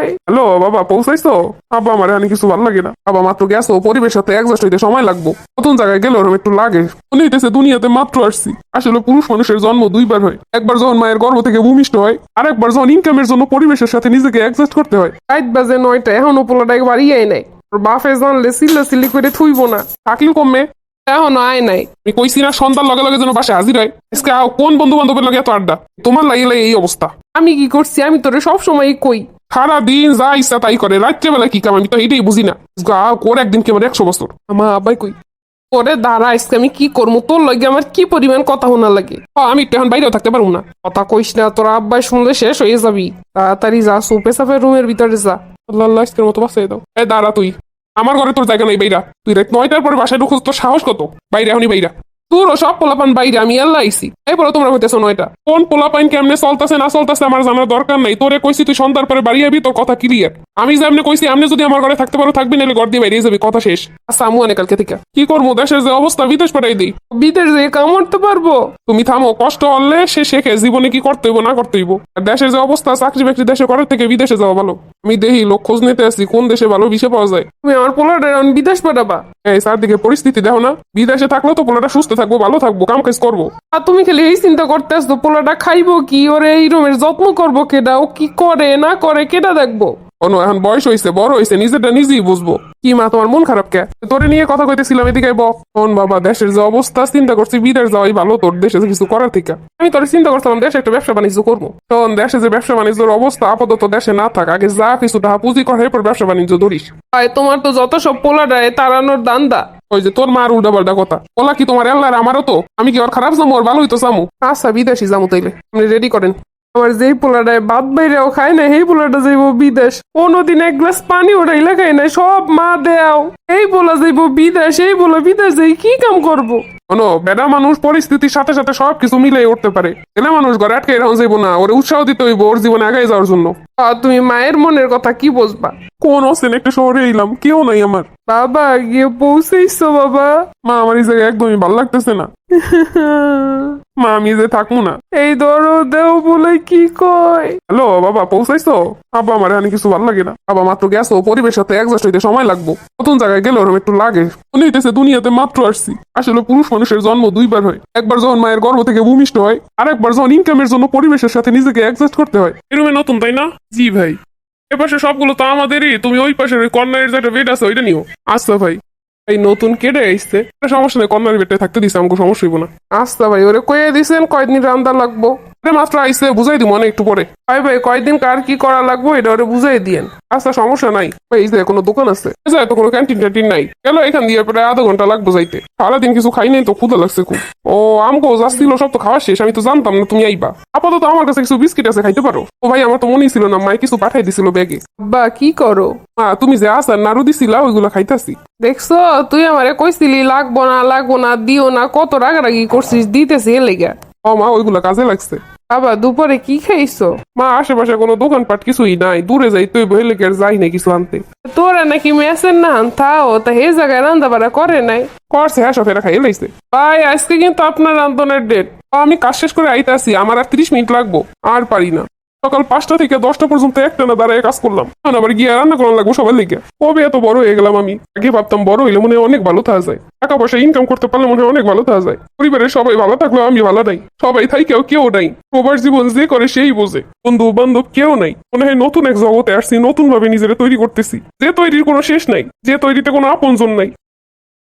কয় হ্যালো, বাবা, পৌঁছাইছো? বাবা আমার এখানে কিছু ভালো লাগে না। বাবা মাত্র গেছো পরিবেশ সাথে একজাস্ট হইতে সময় লাগবো। নতুন জায়গায় গেলে ওরকম একটু লাগে। মনে হইতেছে দুনিয়াতে মাত্র আসছি। আসলে পুরুষ মানুষের জন্ম দুইবার হয়। একবার যখন মায়ের গর্ভ থেকে ভূমিষ্ঠ হয় আর একবার যখন ইনকামের জন্য পরিবেশের সাথে নিজেকে অ্যাডজাস্ট করতে হয়। রাত বাজে নয়টা এখনও পোলাটা একবার ইয়ে নাই। বাপে জানলে সিল্লা সিল্লি করে থুইব না। থাকলেও কমবে। এখনও আয় নাই। আমি কইছি না, সন্ধ্যার লগে লগে যেন বাসে হাজির হয়। আজকে কোন বন্ধু বান্ধবের লগে এত আড্ডা? তোমার লাগিয়ে লাগে এই অবস্থা। আমি কি করছি? আমি তোরে সবসময় কই। সারা দিন যা ইচ্ছা তাই করে, রাত্রেবেলা কি কাম, আমি তো এটাই বুঝি না। কোর একদিন কেমন, একশো বছর। আমার আব্বাই কই? ওরে দাঁড়া, আজকে আমি কি করব? তোর লাগে আমার কি পরিমাণ কথা শোনা লাগে? আমি একটু এখন বাইরেও থাকতে পারব না। কথা কইস না, তোর আব্বাই শুনলে শেষ হয়ে যাবি। তাড়াতাড়ি যা সুপে সাপে রুমের ভিতরে যা। আল্লাহ আল্লাহ, আজকের মতো বাসায় দাও। এ, দাঁড়া তুই। আমার ঘরে তোর জায়গা নাই, বাইরা। তুই রাত নয়টার পরে বাসায় ঢুকুস, তোর সাহস কত? বাইরে, এখনই বাইরা। তোর সব পোলাপান বাইরে আমি আল্লাহ আইসি এরপরে তোমরা হইতেছো নয়টা। কোন পোলাপাইন কেমনে চলতেছে না চলতেছে আমার জানার দরকার নাই। তোরে কইছি তুই সন্ধ্যার পরে বাড়ি যাবি তোর কথা ক্লিয়ার আমি যে এমনি কইছি আপনি যদি আমার ঘরে থাকতে পারো থাকবি নাহলে ঘর দিয়ে বাইরে যাবি কথা শেষ। আচ্ছা আমু অনেক কালকে থেকে। কি করব? দেশের যে অবস্থা বিদেশ পাঠাই দিই। বিদেশ যেয়ে কামড়তে পারব? তুমি থামো কষ্ট হলে সে শেখে জীবনে কি করতে হইব না করতে হইব। আর দেশের যে অবস্থা চাকরি বাকরি দেশে করার থেকে বিদেশে যাওয়া ভালো। আমি দেখি লোক খোঁজ নিতে আসছি, কোন দেশে ভালো বিষে পাওয়া যায়? তুমি আমার পোলাটা বিদেশ পাঠাবা। এই চারদিকে পরিস্থিতি দেখো না। বিদেশে থাকলেও তো পোলাটা সুস্থ থাকব, ভালো থাকব, কাম কাজ করব। আর তুমি খালি এই চিন্তা করতে আসতো পোলাটা খাইবো কি? ওরে, এই রুমের যত্ন করব কেডা? ও কি করে, না করে কেটা দেখব? অনু, এখন বয়স হয়েছে বড় হয়েছে নিজেরটা নিজেই বুঝব। কি মা, তোমার মন খারাপ কে? তোরে নিয়ে কথা কইতেছিলাম এদিকে বক। বাবা, দেশের যে অবস্থা, চিন্তা করছি বিদেশ যাওয়াই ভালো, তোর দেশে কিছু করার থেকে। আমি তোর চিন্তা করছিলাম, দেশে একটা ব্যবসা বাণিজ্য করব। তখন দেশে যে ব্যবসা বাণিজ্যের অবস্থা, আপাতত দেশে না থাক, আগে যা কিছু টাকা পুঁজি করে, এরপর ব্যবসা বাণিজ্য ধরিস। আর তোমার তো যত সব পোলাটায় তাড়ানোর দান্দা ওই যে তোর মার উল্টা পাল্টা কথা। ওলা কি তোমার আল্লাহর আমারও তো? আমি কি ওর খারাপ জামু, ওর ভালোই তো জামু? আচ্ছা বিদেশি যাব তাইলে। আপনি রেডি করেন। আমার যেই পোলাটায় ভাত বাইরেও খায় না, সেই পোলাটা যাইব বিদেশ। কোনোদিন এক গ্লাস পানি ওটাইলে খাই না, সব মা দেও। এই বলা যাইব বিদেশ, এই বলা বিদেশ যাই কি কাম করব? শোনো বেড়া মানুষ পরিস্থিতির সাথে সাথে সব কিছু মিলে উঠতে পারে। ছেলে মানুষ ঘরে আটকে এরকম যাইবো না ওরে উৎসাহ দিতে হইব ওর জীবনে আগে যাওয়ার জন্য। তুমি মায়ের মনের কথা কি বুঝবা কোন অস্তেন একটা শহরে এলাম কেউ নাই আমার। বাবা গিয়ে পৌঁছেইছো বাবা। মা আমার এই জায়গায় একদমই ভালো লাগতেছে না। মা আমি যে থাকব না। এই ধরো দেও বলে কি কয়? হ্যালো বাবা পৌঁছাইছো? বাবা আমার এখানে কিছু ভালো লাগে না। বাবা মাত্র গেছো পরিবেশ সাথে একজাস্ট হইতে সময় লাগবো। নতুন জায়গায় গেলে ওরকম একটু লাগে। মনে হইতেছে দুনিয়াতে মাত্র আসছি। আসলে পুরুষ মানুষের জন্ম দুইবার হয়। একবার যখন মায়ের গর্ভ থেকে ভূমিষ্ঠ হয় আর একবার যখন ইনকামের জন্য পরিবেশের সাথে নিজেকে অ্যাডজাস্ট করতে হয়। এরমে নতুন, তাই না? জি ভাই। এপাশে পাশে সবগুলো তো আমাদেরই, তুমি ওই পাশের ওই কর্নারের যেটা বেড আছে, ওইটা নিও। আচ্ছা ভাই। এই নতুন কেটে আসছে সমস্যা নেই, কর্নারের বেডটাই থাকতে দিছে, আমাকে সমস্যা হইব না। আচ্ছা ভাই, ওরে কয়ে দিছেন, কয়দিন রান্দা লাগবো? আরে মাত্র আইসে বুঝাই দিব অনেক একটু পরে। ভাই ভাই কয়দিন কার কি করা লাগবো এটা ওরে বুঝাই দিয়েন। আচ্ছা সমস্যা নাই। এই যে কোনো দোকান আছে। এই যে তো কোনো ক্যান্টিন ট্যান্টিন নাই। গেল এখান দিয়ে প্রায় আধা ঘণ্টা লাগবো যাইতে। সারাদিন কিছু খাই নাই তো ক্ষুদা লাগছে খুব। ও আমকো যাচ্ছিল সব তো খাওয়া শেষ আমি তো জানতাম না তুমি আইবা। আপাতত আমার কাছে কিছু বিস্কিট আছে খাইতে পারো? ও ভাই আমার তো মনেই ছিল না মাই কিছু পাঠাই দিছিল ব্যাগে। বা কি করো? মা তুমি যে আসার নাড়ু দিছিলা ওইগুলো খাইতাছি। দেখছ তুই আমারে কইছিলি লাগবো না লাগবো না দিও না। কত রাগারাগি করছিস দিতেছি এ লেগা। ও মা ওইগুলো কাজে লাগছে। বাবা দুপুরে কি খাইছো? মা আশেপাশে কোনো দোকানপাট কিছুই নাই। দূরে যাই তুই বহিলে কে যাই না কিছু আনতে। তোরা নাকি মেসের না থাও তা হে জায়গায় রান্না বাড়া করে নাই। করছে হ্যাঁ সফেরা খাইয়ে লাইছে। ভাই আজকে কিন্তু আপনার রান্ধনের ডেট আমি কাজ শেষ করে আইতাছি আমার আর ত্রিশ মিনিট লাগবো। আর পারি না। সকাল পাঁচটা থেকে দশটা পর্যন্ত একটা না দাঁড়ায় কাজ করলাম। এখন আবার গিয়ে রান্না করা লাগবো সবার লিগে। কবে এত বড় হয়ে গেলাম আমি? আগে ভাবতাম বড় হইলে মনে অনেক ভালো থাকা যায়। টাকা পয়সা ইনকাম করতে পারলে মনে অনেক ভালো থাকা যায়। পরিবারের সবাই ভালো থাকলেও আমি ভালো নাই। সবাই থাই কেউ কেউ নাই। প্রবাস জীবন যে করে সেই বোঝে। বন্ধু বান্ধব কেউ নাই। মনে হয় নতুন এক জগতে আসছি নতুন ভাবে নিজেরা তৈরি করতেছি। যে তৈরির কোনো শেষ নাই। যে তৈরিতে কোনো আপনজন নাই।